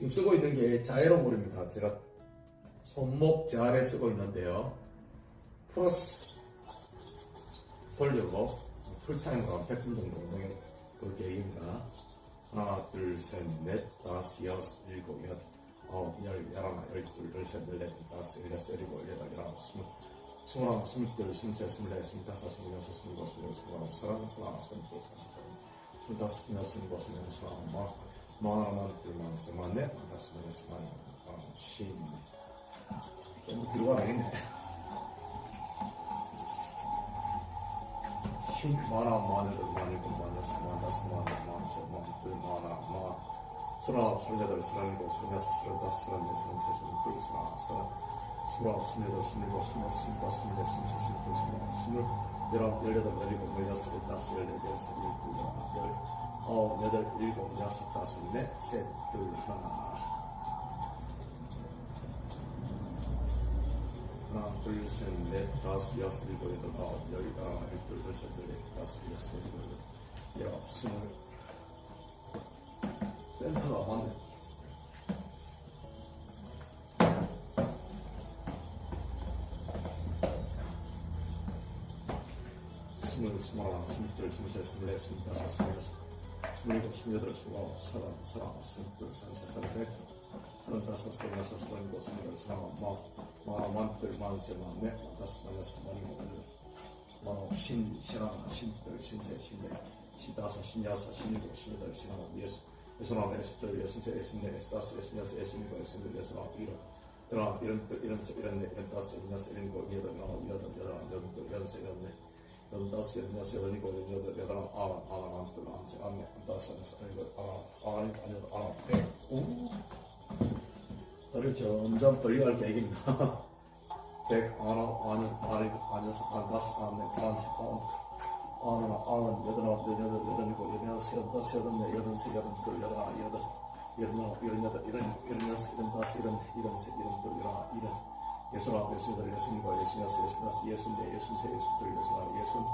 지금 쓰고 있는 게 자에로볼입니다. 제가 손목 자아래 쓰고 있는데요. 플러스 돌려고 풀타임과 100분 정도 운동해 볼 계획입니다. 하나, 둘, 셋, 넷, 다섯, 여섯, 일곱, 여덟, 아홉, 열, 열하나, 열둘, 열셋, 열넷, 다섯, 열여섯, 열일곱, 열여덟, 열아홉, 스물, 스물하나, 스물둘, 스물셋, 스물넷, 스물다섯, 스물여섯, 스물일곱, 스물여덟, 스물아홉, 서른, 서른하나, 서른둘, 서른셋, 스물다섯, 스물여섯, 스물일곱, 스물여덟, 스물아홉, 만, 만하나, 만둘, 만셋, 만넷, 만다섯, 만여섯, 만여덟, 만아홉, 쉰. 좀 뒤로 가야겠네. 쉰, 만아, 만여덟, 만일곱, 만여섯, 만다섯, 만여섯, 만셋, 만둘, 만하나, 만, 서른아홉, 서른여덟, 서른일곱, 서른여섯, 서른다섯, 서른넷, 서른셋, 서른둘, 서른하나, 서른, 스물아홉, 스물여덟, 스물일곱, 스물여섯, 스물다섯, 스물넷, 스물셋, 스물둘, 스물하나, 스물, 열아홉, 열여덟, 열일곱, 열여섯, 열다섯, 열넷, 열여섯, 열둘, 열하나, 열, 아홉, 여덟, 일곱, 여섯, 다섯, 넷, 셋, 둘, 하나. 하나, 둘, 셋, 넷, 다섯, 여섯, 일곱, 여덟, 아홉, 열, 열하나, 열둘, 열셋, 열넷, 다섯, 여섯, 일곱, 여덟, 열아홉, 스물. 센터가 맞네. 스물, 스물하나, 스물둘, 스물셋, 스물넷, 스물다섯, 스물여섯, 스물일곱, 스물여덟, 스물아홉, 서른, 서른하나, 서른둘, 서른셋, 서른넷, 서른다섯, 서른여섯, 서른일곱, 서른여덟, 서른아홉, 만둘, 만셋, 만넷, 만다섯, 만여섯, 만일곱, 만여덟, 만아홉, 신, 신하나, 신둘, 신셋, 신넷, 신다섯, 신여섯, 신일곱, 신여덟, 신아홉, 예순, 예순하나, 예순둘, 예순셋, 예순넷, 예순다섯, 예순여섯, 예순일곱, 예순여덟, 예순아홉, 일흔, 열하나, 열둘, 열셋, 열넷, 열다섯, 열여섯, 열일곱, 열여덟, 열아홉, 열여덟, 열하나, 열둘, 열셋, 열넷, 열다섯, 열여섯, 열일곱, 열여덟, 열하나, 아흔, 아흔, 아흔, 둘, 아흔, 셋, 아흔, 아흔다섯, 아흔, 일곱, 아흔, 아흔, 아흔, 아흔, 백, 오. 저를 점점 벌려갈 계획입니다. 백, 아흔, 아흔, 아흔, 아흔여섯, 아흔다섯, 아흔넷, 아흔셋, 아흔, 아흔, 아흔, 여덟아홉, 여덟여덟, 여덟일곱, 여덟여섯, 여덟다섯, 여덟넷, 여덟셋, 여덟둘, 여덟하나, 여덟, 여덟아홉, 여덟여덟, 여덟일 Antaasya, Antaasyalarını kullanıyor da ya da alan, alan, antır, antır, anne, Antaasya, alan, alan, alan, alan. अरे चलो हम परिवार के आएगी ना टेक आना आने आने आने आदस आने फ्रांस आन आना आन यदन आप दे यदन यदन को यदन से यदन से यदन यदन से यदन को यदन यदन यदन यदन यदन यदन से यदन दस यदन यदन से यदन तो यदन यदन 예순여덟, 예순일곱, 예순여섯, 예순다섯, 예순넷, 예순셋, 예순둘, 예순하나, 예순,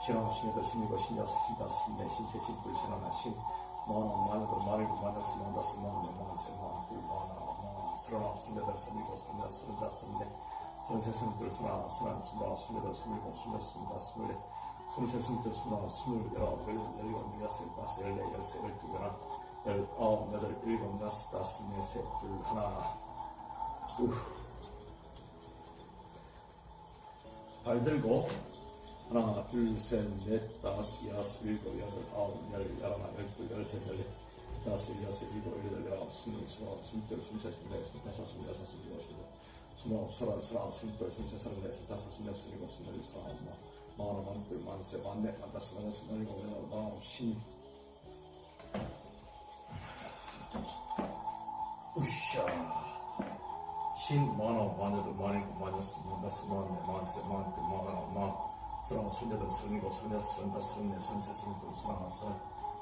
신하나, 신여덟, 신일곱, 신여섯, 신다섯, 신넷, 신셋, 신둘, 신하나, 신, 만원, 만여덟, 만일곱, 만여섯, 만다섯, 만넷, 만셋, 만둘, 만하나, 만, 서른아홉, 서른여덟, 서른일곱, 서른여섯, 서른다섯, 서른넷, 서른셋, 서른둘, 서른하나, 서른한, 스물아홉, 스물여덟, 스물일곱, 스물여섯, 스물다섯, 스물넷, 스물셋, 스물둘, 스물하나, 스물여덟, 열일곱, 열여섯, 열다섯, 열넷, 열세, 열두, 열하나, 열아홉, 여덟, 일곱, 여섯, 다섯, 넷, 셋, 둘, 하나. 우. 발 들고 하나, 둘, 셋, 넷, 다섯, 여섯, 일곱, 여덟, 아홉, 열, 열하나, 열둘, 열셋, 열넷, 다섯, 여섯, 일곱, 여덟, 열아홉, 스물, 스물하나, 스물둘, 스물셋, 스물넷, 스물다섯, 스물여섯, 스물일곱, 스물여덟, 스물아홉, 서른, 서른아홉, 스물둘, 스물셋, 스물넷, 스물다섯, 스물여섯, 스물일곱, 스물여덟, 스물아홉, 만, 만원, 만둘, 만셋, 만넷, 만다섯, 만여섯, 만일곱, 만여덟, 만아홉, 쉰. 으쌰. 신, 만원, 만여덟, 만일곱, 만여섯, 만다섯, 만넷, 만셋, 만둘, 만하나, 만, 서른아홉, 서른여덟, 서른일곱, 서른여섯, 서른다섯, 서른넷, 서른셋, 서른둘, 서른하나, 서른,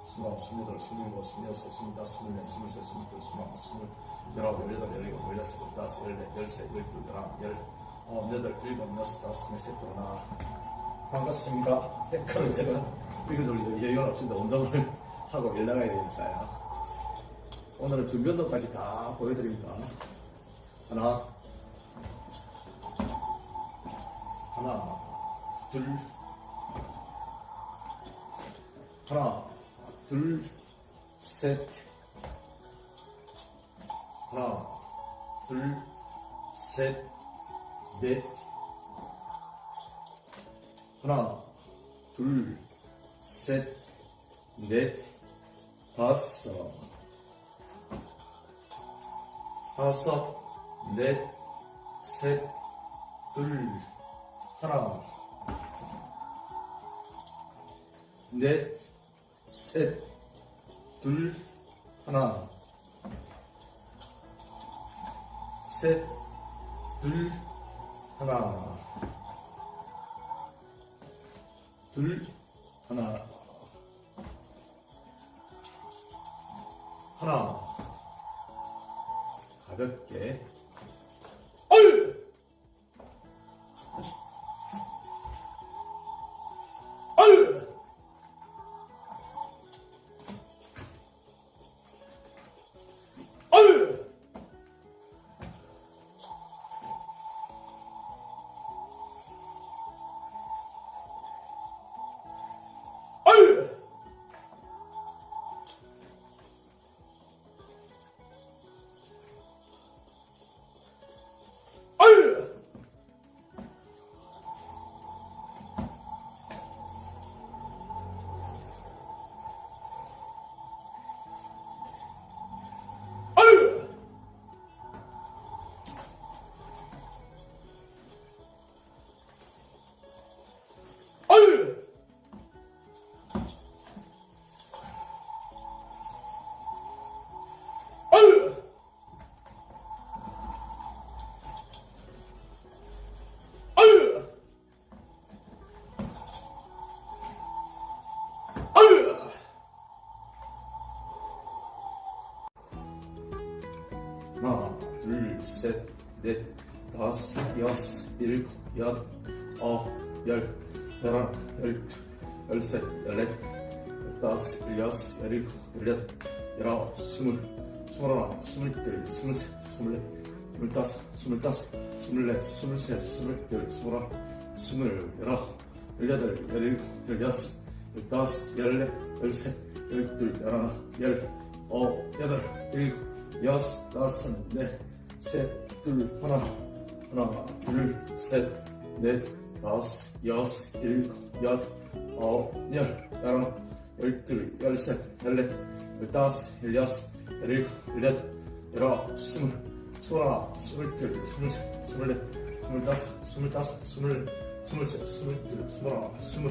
스물아홉, 스물여덟, 스물일곱, 스물여섯, 스물다섯, 스물넷, 스물셋, 스물둘, 스물하나, 스물, 열아홉, 열여덟, 열일곱, 열여섯, 열다섯, 열넷, 열세, 열둘, 열하나, 열, 아홉, 여덟, 일곱, 여섯, 다섯, 둘, 하나. 반갑습니다. 헷갈려 제가 이거들 여유가 없습니다. 운동을 하고 일 나가야 되니까요. 오늘은 준비 운동까지 다 보여드립니다. 하나, 하나, 둘, 하나, 둘, 셋, 하나, 둘, 셋, 넷, 하나, 둘, 셋, 넷, 다섯, 다섯, 넷, 셋, 둘, 하나, 넷, 셋, 둘, 하나, 셋, 둘, 하나, 둘, 하나, 하나, 가볍게, 하나, 둘, 셋, 넷, 다섯, 여섯, 일곱, 여덟, 아홉, 열, 열하나, 열둘, 열셋, 열넷, 열다섯, 열여섯, 열일곱, 열여덟, 열아홉, 스물, 스물하나, 스물둘, 스물셋, 스물넷, 스물다섯, 스물다섯, 스물넷, 스물셋, 스물둘, 스물하나, 스물, 열아홉, 열여덟, 열일곱, 열여섯, 열다섯, 열넷, 열셋, 열둘, 열하나, 열, 아홉, 여덟, 일곱, 여섯, 다섯, 넷, 셋, 둘, 하나, 하나, 둘, 셋, 넷, 다섯, 여섯, 일곱, 여덟, 아홉, 열, 열하나, 열둘, 열셋, 열넷, 열다섯, 열여섯, 열일곱, 열여덟, 열아홉, 스물, 스물하나, 스물둘, 스물셋, 스물넷, 스물다섯, 스물다섯, 스물넷, 스물셋, 스물둘, 스물하나, 스물,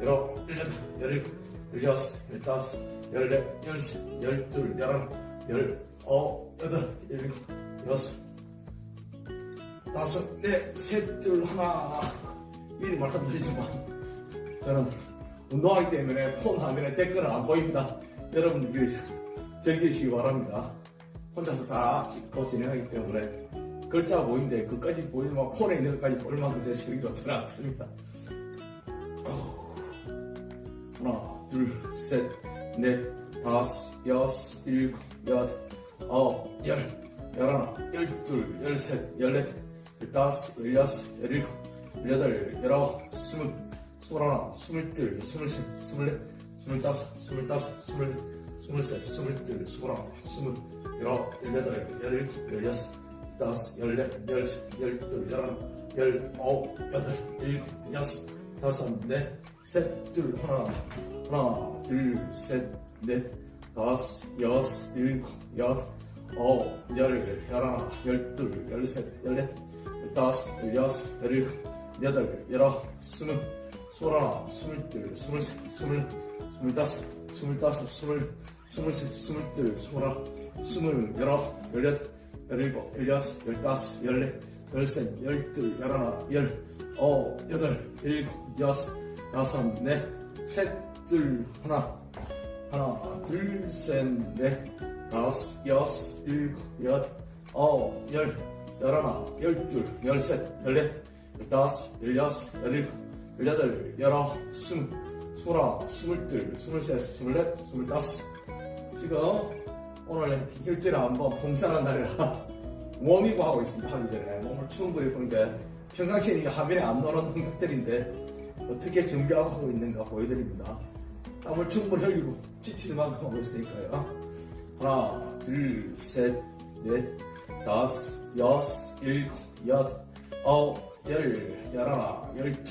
열아홉, 열여덟, 열일곱, 열여섯, 열다섯, 열넷, 열셋, 열둘, 열하나, 열 아홉, 여덟, 일곱, 여섯, 다섯, 넷, 셋, 둘, 하나. 미리 말씀드리지만 저는 운동하기 때문에 폰 화면에 댓글은 안 보입니다. 여러분들 즐기시기 바랍니다. 혼자서 다 찍고 진행하기 때문에 글자가 보이는데 그까지 보이지만 폰에 있는 것까지 볼 만큼 제 실력이 좋지는 않습니다. 하나, 둘, 셋, 넷, 다섯, 여섯, 일곱, 여덟, 아홉, 열, 열하나, 열둘, 열셋, 열넷, 열다섯, 열여섯, 열일곱, 열여덟, 열아홉, 스물, 스물하나, 스물둘, 스물셋, 스물넷, 스물다섯, 스물다섯, 스물넷, 스물셋, 스물둘, 스물하나, 스물, 열아홉, 열여덟, 열일곱, 열여섯, 열다섯, 열넷, 열셋, 열둘, 열하나, 열아홉, 여덟, 일곱, 여섯, 다섯, 넷, 셋, 둘, 하나, 하나, 둘, 셋, 넷, 다섯, 여섯, 일곱, 여덟, 아홉, 열, 열하나, 열둘, 열셋, 열넷, 열다섯, 열여섯, 열일곱, 여덟, 열아홉, 스물, 스물하나, 스물둘, 스물셋, 스물넷, 스물다섯, 스물다섯, 스물, 스물셋, 스물둘, 스물하나, 스물, 열아홉, 열여덟, 열일곱, 열여섯, 열다섯, 열넷, 열셋, 열둘, 열하나, 열, 아홉, 여덟, 일곱, 여섯, 다섯, 넷, 셋, 둘, 하나, 하나, 둘, 셋, 넷, 다섯, 여섯, 일곱, 여덟, 아홉, 열, 열하나, 열둘, 열셋, 열넷, 열다섯, 열여섯, 열일곱, 열여덟, 열아홉, 스물, 스물하나, 스물둘, 스물셋, 스물넷, 스물다섯. 지금 오늘 일주일에 한번 봉사하는 날이라 웜이고 하고 있습니다. 하기 전에 몸을 충분히 보는데 평상시에 이 화면에 안 나오는 것들인데 어떻게 준비하고 하고 있는가 보여드립니다. 땀을 충분히 흘리고 지칠 만큼 하고 있으니까요. 하나, 둘, 셋, 넷, 다섯, 여섯, 일곱, 여덟, 아홉, 열, 열하나, 열둘,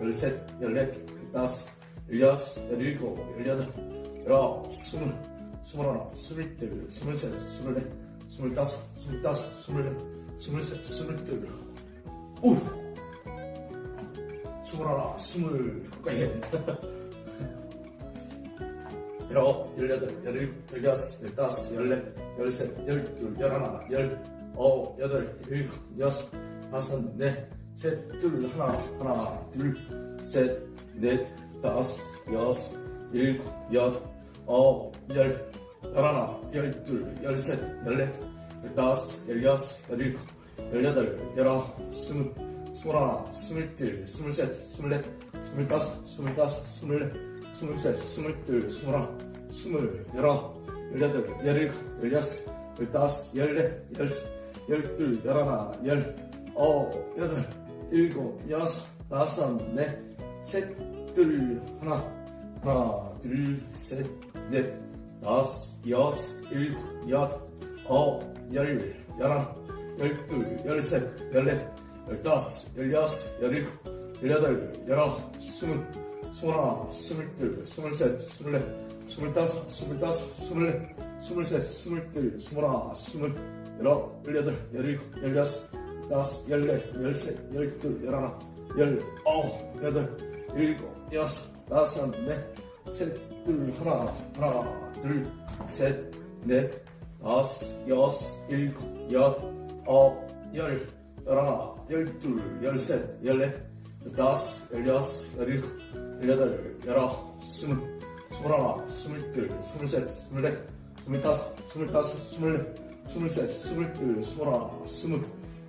열셋, 열넷, 열다섯, 열여섯, 열일곱, 열여덟, 열아홉, 스물, 스물하나, 스물둘, 스물셋, 스물넷, 스물다섯, 스물다섯, 스물넷, 스물셋, 스물둘, 오! 스물하나, 스물, 가까이 열아홉, 열여덟, 열일곱, 열여섯, 열다섯, 열넷, 열셋, 열둘, 열하나, 열아홉, 여덟, 일곱, 여섯, 다섯, 넷, 셋, 둘, 하나, 하나, 둘, 셋, 넷, 다섯, 여섯, 일곱, 여덟, 아홉, 열, 열하나, 열둘, 열셋, 열넷, 열다섯, 열여섯, 열일곱, 열여덟, 열아홉, 스물, 스물하나, 스물둘, 스물셋, 스물넷, 스물다섯, 스물다섯, 스물넷, 스물셋, 스물둘, 스물하나, 스물, 열아홉, 열여덟, 열일곱, 열여섯, 열다섯, 열넷, 열셋, 열둘, 열하나, 열, 아홉, 여덟, 일곱, 여섯, 다섯, 넷, 셋, 둘, 하나, 하나, 둘, 셋, 넷, 다섯, 여섯, 일곱, 여덟, 아홉, 열, 열하나, 열둘, 열셋, 열넷, 열다섯, 열여섯, 열일곱, 열여덟, 열아홉, 스물, 스물하나, 스물둘, 스물셋, 스물넷, 스물다섯, 스물다섯, 스물넷, 스물셋, 스물둘, 스물하나, 스물, 열아홉, 열여덟, 열일곱, 열여섯, 열다섯, 열넷, 열셋, 열둘, 열하나, 열아홉, 여덟, 일곱, 여섯, 다섯, 넷, 셋, 둘, 하나, 하나, 둘, 셋, 넷, 다섯, 여섯, 일곱, 여덟, 아홉, 열, 열하나, 열둘, 열셋, 열넷, 열다섯, 열여섯, 열일곱, 열여덟, 열아홉, 스물, 스물하나, 스물둘, 스물셋, 스물넷, 스물다섯, 스물다섯, 스물넷, 스물셋, 스물둘, 스물하나, 스물,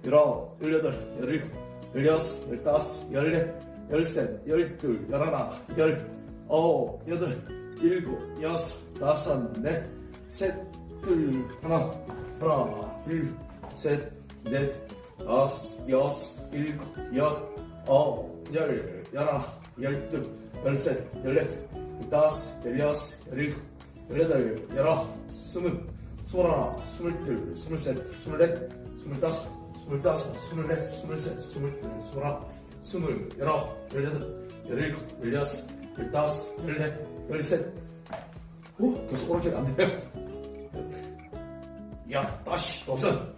열아홉, 열여덟, 열일곱, 열여섯, 열다섯, 열넷, 열셋, 열둘, 열하나, 열아홉, 여덟, 일곱, 여섯, 다섯, 넷, 셋, 둘, 하나, 하나, 둘, 셋, 넷, 다섯, 여섯, 일곱, 여덟, 아홉, 열, 열하나, 열둘, 열셋, 열넷, 열다섯, 열여섯, 열일곱, 열여덟, 열아홉, 스물, 스물하나, 스물둘, 스물셋, 스물넷, 스물다섯, 스물다섯, 스물넷, 스물셋, 스물둘, 스물하나, 스물, 열아홉, 열여덟, 열일곱, 열여섯, 열다섯, 열넷, 열셋. 오, 계속 오른쪽 안 돼요. 야, 다시 도전.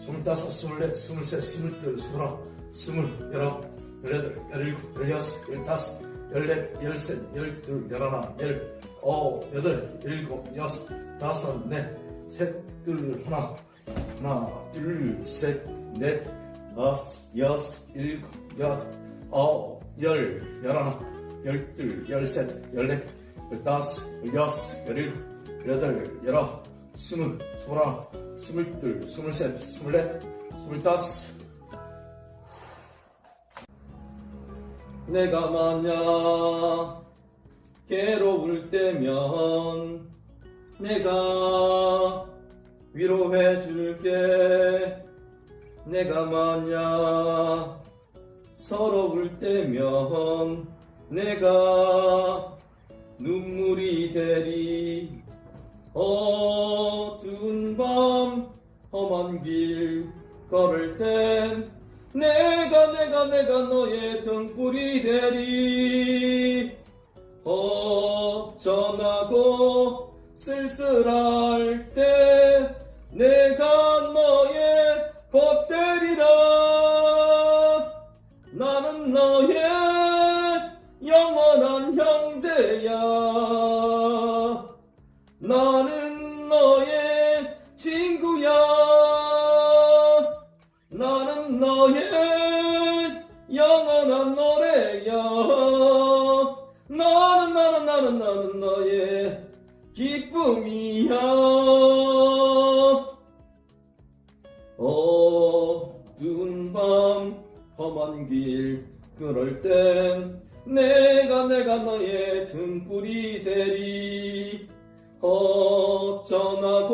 스물다섯, 스물넷, 스물셋, 스물둘, 스물하나, 스물, 열아홉, 열여덟, 열일곱, 열여섯, 열다섯, 열넷, 열셋, 열둘, 열하나, 열 아홉, 여덟, 일곱, 여섯, 다섯, 넷, 셋, 둘, 하나, 하나, 둘, 셋, 넷, 다섯, 여섯, 일곱, 여덟, 아홉, 열, 열하나, 열둘, 열셋, 열넷, 열다섯, 열여섯, 열일곱, 열여덟, 열아홉, 스물, 스물하나, 스물둘, 스물셋, 스물넷, 스물다섯. 내가 만약 괴로울 때면 내가 위로해 줄게. 내가 만약 서러울 때면 내가 눈물이 되리. 어두운 밤 험한 길 걸을 땐 내가 내가 내가 너의 등불이 되리. 허전하고 쓸쓸할 때 내가 기쁨이야 어두운 밤 험한 길 그럴 땐 내가 내가 너의 등불이 되리. 허전하고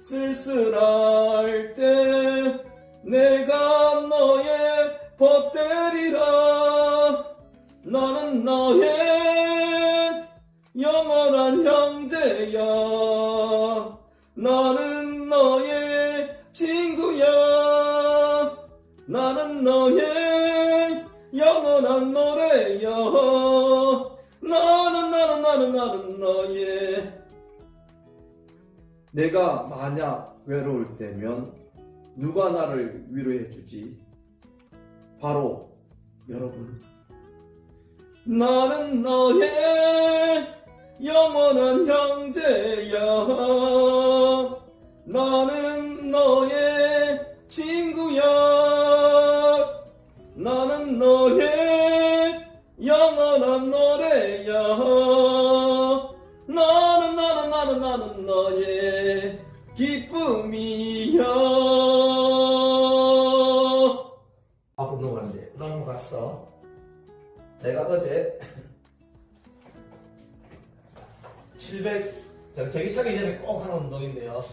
쓸쓸할 때 내가 너의 벗되리라. 나는 너의 나는 너의 친구야 나는 너의 영원한 노래야 나는 나는 나는 나는 너의 내가 만약 외로울 때면 누가 나를 위로해 주지? 바로 여러분. 나는 너의 영원한 형제야. 나는 너의 친구야. 나는 너의 영원한 노래야. 나는 나는 나는 나는 너의 기쁨이야. 앞으로 넘어가는데 넘어갔어. 내가 어제 700 저- 저기 차기 전에 꼭 하는 운동인데요.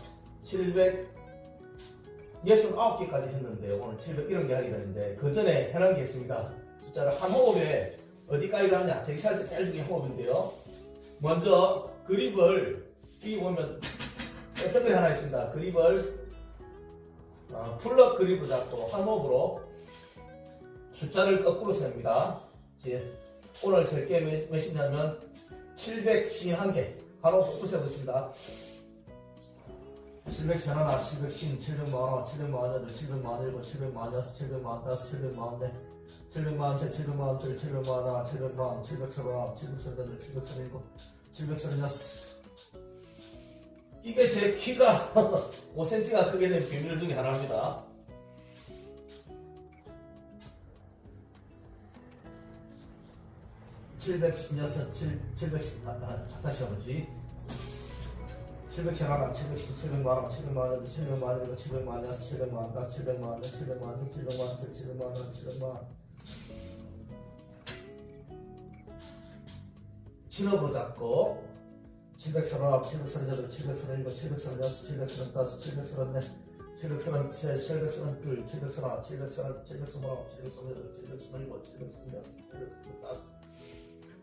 769개까지 했는데 오늘 701개 하게 되는데 그 전에 해놓은 게 있습니다. 숫자를 한 호흡에 어디까지 가느냐? 저기 찰때 제일 중에 호흡인데요. 먼저 그립을 이 보면 어떤 게 하나 있습니다. 그립을 어, 풀럭 그립을 잡고 한 호흡으로 숫자를 거꾸로 셉니다. 이제 오늘 셀게 몇, 몇이냐면 751개. 바로 거꾸로 세보겠습니다. 700 하나, 710, 741, 748, 747, 746, 745, 745, 744, 743, 744, 744, 745, 747, 748, 737, 이게 제 키가 5cm가 크게 된 비밀 중에 하나입니다. 716, 7, 710, 아, 아, 다시 해보지. 700 하나, 710, 700 만원, 700 만원, 700 만원, 700 만원, 700 만원, 700 만원, 700 만원, 700 만원, 700 만원, 700 만원. 진업으로 잡고 730, 738, 737, 736, 735, 734, 733, 732, 733, 734, 735, 736, 737, 738, 739, 740.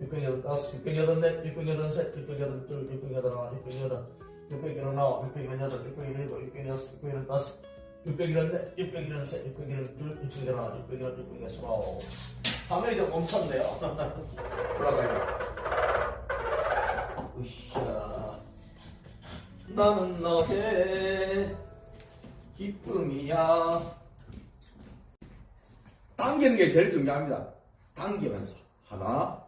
685, 686, 687, 682, 689, 689, 688, 689, 686, 686, 685, 686, 672, 679, 680, 689, 6 밤에 이제 멈췄네요. 올라가요. 으쌰. 나는 너의 기쁨이야. 당기는 게 제일 중요합니다. 당기면서. 하나,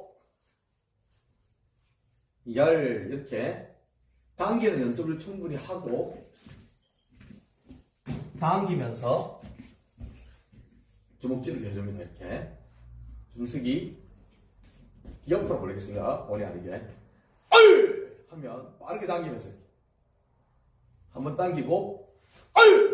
열 이렇게 당기는 연습을 충분히 하고 당기면서 주먹질을 해줍니다. 이렇게 주먹쓰기 옆으로 보내겠습니다. 본의 아니게 얼 하면 빠르게 당기면서 한번 당기고 얼얼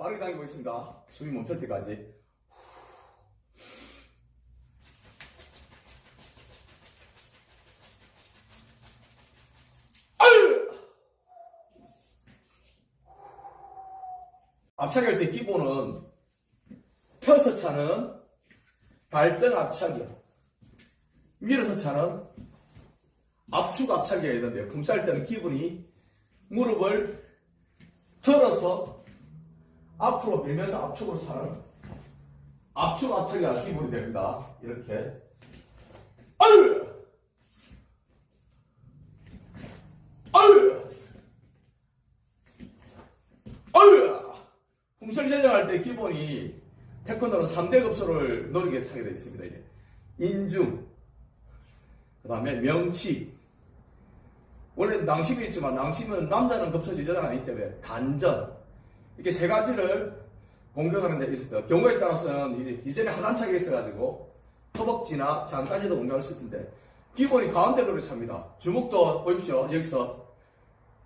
빠르게 당기고 있습니다. 숨이 멈출 때까지. 얼 앞차기 할 때 기본은 펴서 차는 발등 앞차기요. 밀어서 차는 압축 앞차기가 있는데 품살 때는 기본이 무릎을 들어서 앞으로 밀면서 압축으로 차는 압축 압착이 기본이 됩니다. 이렇게. 아유! 아유! 아유! 제정할 때 기본이 태권도는 3대 급소를 노리게 타게 되어 있습니다. 이제 인중 그 다음에 명치. 원래 낭심이 있지만 낭심은 남자는 급소지 여자는 아니기 때문에 단전 이렇게 세 가지를 공격하는 데 있어요. 경우에 따라서는 이전에 하단차게 있어가지고 허벅지나 장까지도 공격할 수 있는데 기본이 가운데로 찹니다. 주먹도 보십시오. 여기서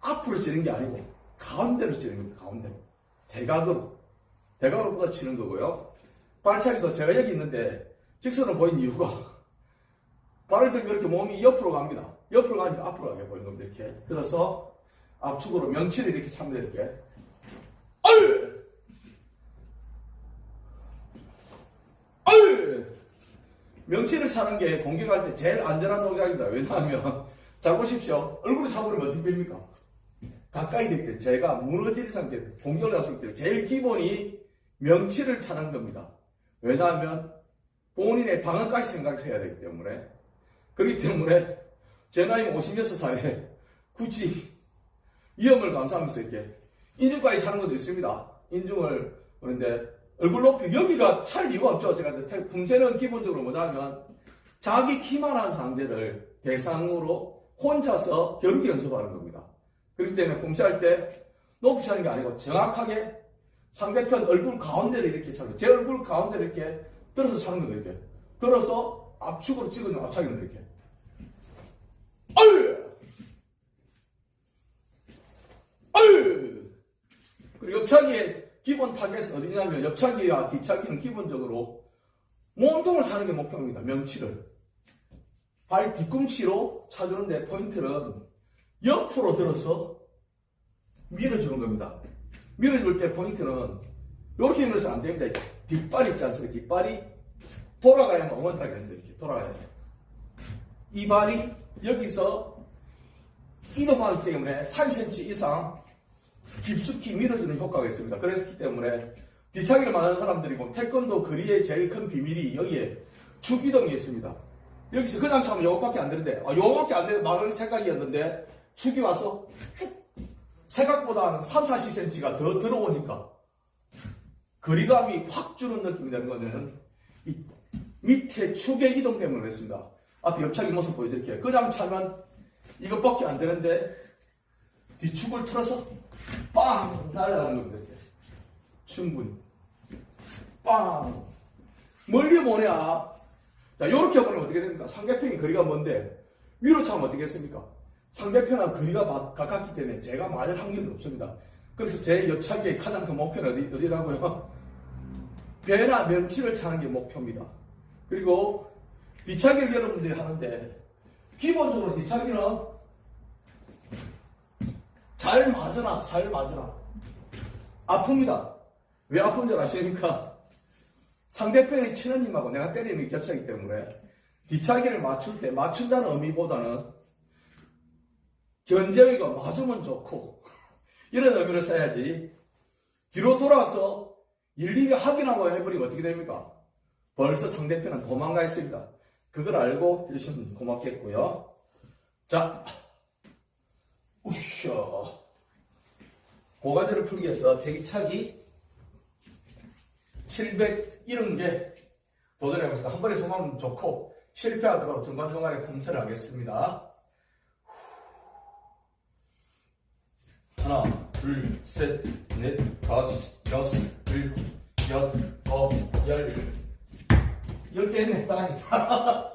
앞으로 치는 게 아니고 가운데로 치는 겁니다. 가운데로. 대각으로. 대각으로 뻗어 치는 거고요. 발차기도 제가 여기 있는데 직선을 보인 이유가 발을 들면 이렇게 몸이 옆으로 갑니다. 옆으로 가니까 앞으로 가게 보이는 겁니다. 이렇게 들어서 압축으로 명치를 이렇게 찹니다. 이렇게. 얼! 얼! 명치를 차는 게 공격할 때 제일 안전한 동작입니다. 왜냐하면, 잘 보십시오. 얼굴을 차버리면 어떻게 됩니까? 가까이 될 때, 제가 무너질 상태, 공격을 했을 때, 제일 기본이 명치를 차는 겁니다. 왜냐하면, 본인의 방어까지 생각해야 되기 때문에, 그렇기 때문에, 제 나이 56살에 굳이 위험을 감수하면서 이렇게 인중까지 차는 것도 있습니다. 인중을 그런데 얼굴 높이 여기가 찰 이유가 없죠. 제가 태- 품새는 기본적으로 뭐냐면 자기 키만한 상대를 대상으로 혼자서 겨루기 연습하는 겁니다. 그렇기 때문에 품새할 때 높이 차는 게 아니고 정확하게 상대편 얼굴 가운데를 이렇게 차는 제 얼굴 가운데를 이렇게 들어서 차는 거예요. 이렇게 들어서 압축으로 찍어주는 압착이는 이렇게. 아유! 아유! 그리고 옆차기의 기본 타겟은 어디냐면 옆차기와 뒤차기는 기본적으로 몸통을 차는 게 목표입니다. 명치를. 발 뒤꿈치로 차주는데 포인트는 옆으로 들어서 밀어주는 겁니다. 밀어줄 때 포인트는 이렇게 밀어서는 안 됩니다. 뒷발이 있지 않습니까? 뒷발이 돌아가야만 원탁이 됩니다. 이렇게 돌아가야 돼요. 이 발이 여기서 이동하기 때문에 3cm 이상 깊숙이 밀어주는 효과가 있습니다. 그렇기 때문에 뒤차기를 많은 사람들이 보면 태권도 거리의 제일 큰 비밀이 여기에 축 이동이 있습니다. 여기서 그냥 차면 요것밖에 안 되는데 아 요것밖에 안 되는 막을 생각이었는데 축이 와서 쭉 생각보다 한 3, 40cm가 더 들어오니까 거리감이 확 주는 느낌이 되는 거는 이 밑에 축의 이동 때문에 그랬습니다. 앞에 옆차기 모습 보여드릴게요. 그냥 차면 이것밖에 안 되는데 뒤축을 틀어서 빵 날아가는 겁니다. 이렇게. 충분히 빵 멀리 보내야 자 이렇게 보내면 어떻게 됩니까? 상대편이 거리가 먼데 위로 차면 어떻겠습니까? 상대편하고 거리가 마- 가깝기 때문에 제가 맞을 확률이 없습니다. 그래서 제 옆차기의 가장 큰 목표는 어디, 어디라고요? 배나 명치를 차는 게 목표입니다. 그리고 뒤차기를 여러분들이 하는데 기본적으로 뒤차기는 잘 맞으나 잘 맞으나 아픕니다. 왜 아픈 줄 아십니까? 상대편이 치는 힘하고 내가 때리는 겹치기 때문에 뒤차기를 맞출 때 맞춘다는 의미보다는 견제기가 맞으면 좋고 이런 의미를 써야지 뒤로 돌아서 일일이 확인하고 해버리면 어떻게 됩니까? 벌써 상대편은 도망가 있습니다. 그걸 알고 해주시면 고맙겠고요. 자, 우셔. 고가지를 풀기 위해서 제기차기 770개 도전해보겠습니다. 한 번에 성공하면 좋고 실패하더라도 중간중간에 검사를 하겠습니다. 하나, 둘, 셋, 넷, 다섯, 여섯, 일곱, 여덟, 열. 열 개네, 땅이다.